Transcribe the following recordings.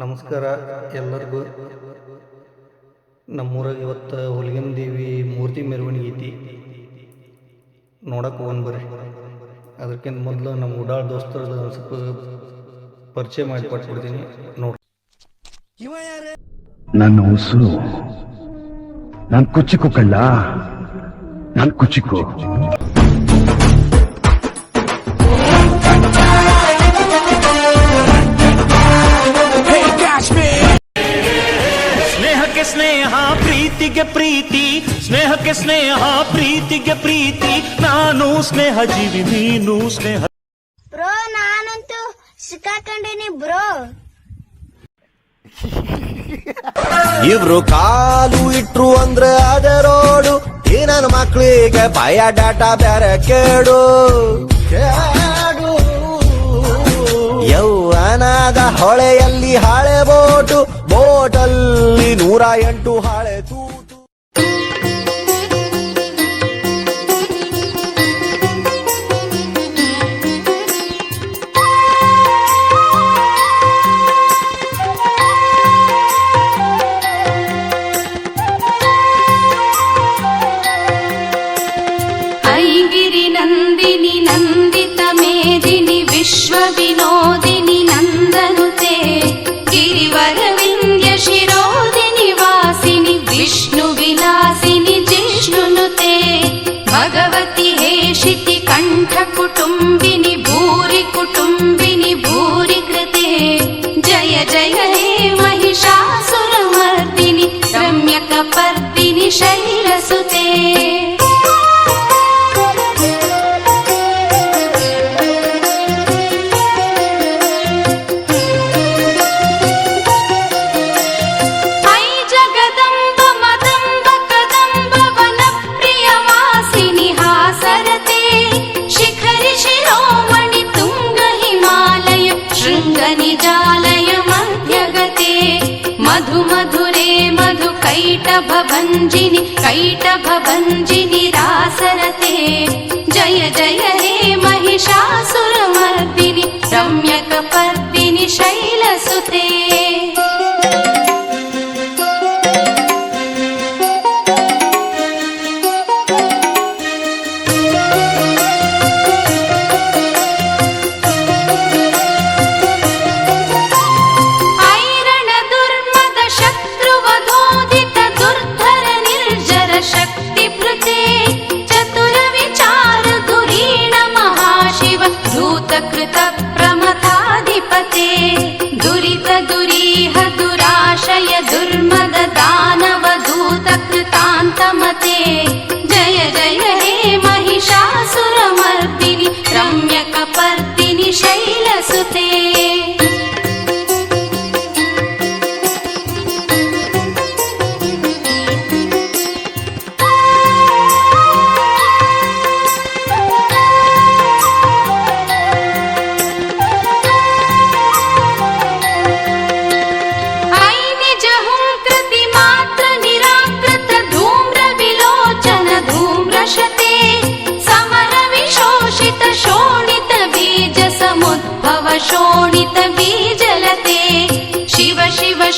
ನಮಸ್ಕಾರ ಎಲ್ಲರಿಗೂ. ನಮ್ಮೂರಾಗ ಇವತ್ತು ಹೊಲಗಿನ ದೇವಿ ಮೂರ್ತಿ ಮೆರವಣಿಗೆ ಐತಿ. ನೋಡಕ್ಕೆ ಒಂದು ಬರ್ರಿ. ಅದಕ್ಕಿಂತ ಮೊದಲು ನಮ್ಮ ಉಡಾಳ್ ದೋಸ್ತರದ ಸ್ವಲ್ಪ ಪರಿಚಯ ಮಾಡಿ ಕೊಟ್ಬಿಡ್ತೀನಿ. ನೋಡಿ ನನ್ನ ಉಸಿರು, ನಾನ್ ಕುಚ್ಚಿಕ್ಕು ಕಳ್ಳ ನಾನು ಕುಚ್ಚಿಕು. ಪ್ರೀತಿಗೆ ಪ್ರೀತಿ ಸ್ನೇಹಕ್ಕೆ ಸ್ನೇಹ ಪ್ರೀತಿಗೆ ಪ್ರೀತಿ. ನಾನು ಸ್ನೇಹ ಜೀವಿ ನೀನು ಸ್ನೇಹ. ಬ್ರೋ ನಾನಂತೂ ಸಿಕ್ಕಾಕೊಂಡೇನಿ ಬ್ರೋ. ಇವ್ರು ಕಾಲು ಇಟ್ರು ಅಂದ್ರೆ ಅದೇ ರೋಡು ಈ ನನ್ನ ಮಕ್ಳಿಗೆ ಭಯ ಡಾಟಾ ಬೇರೆ ಕೇಡು ಕೇಡು. ಯೌವನದ ಹೊಳೆಯಲ್ಲಿ ಹಳೆ ಬೋಟು. ಬೋಟಲ್ಲಿ ನೂರ ಎಂಟು ಹಳೆ విష్ణు విలాసిని జిష్ణునుతే భగవతి హేషితి కంఠ కుటుంబిని భూరి కుటుంబిని భూరి కృతే. జయ జయ హే మహిషాసురమర్దిని రమ్యకపర్దిని శైలసుతే. मधु मधुरे मधु कैटभञ्जिनि कैटभञ्जिनि रासरते जय जय हे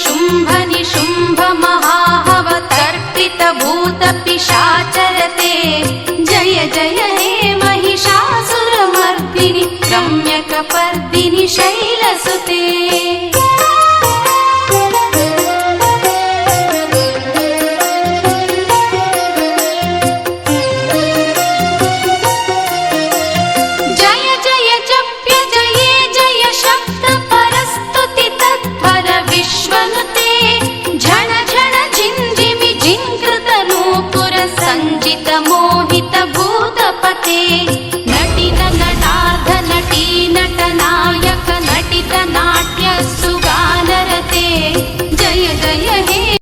शुम्भ निशुम्भ महाहव तर्पित भूत पिशाचरते जय जय हे महिषासुरमर्दिनि रम्यकपर्दिनि शैलसुते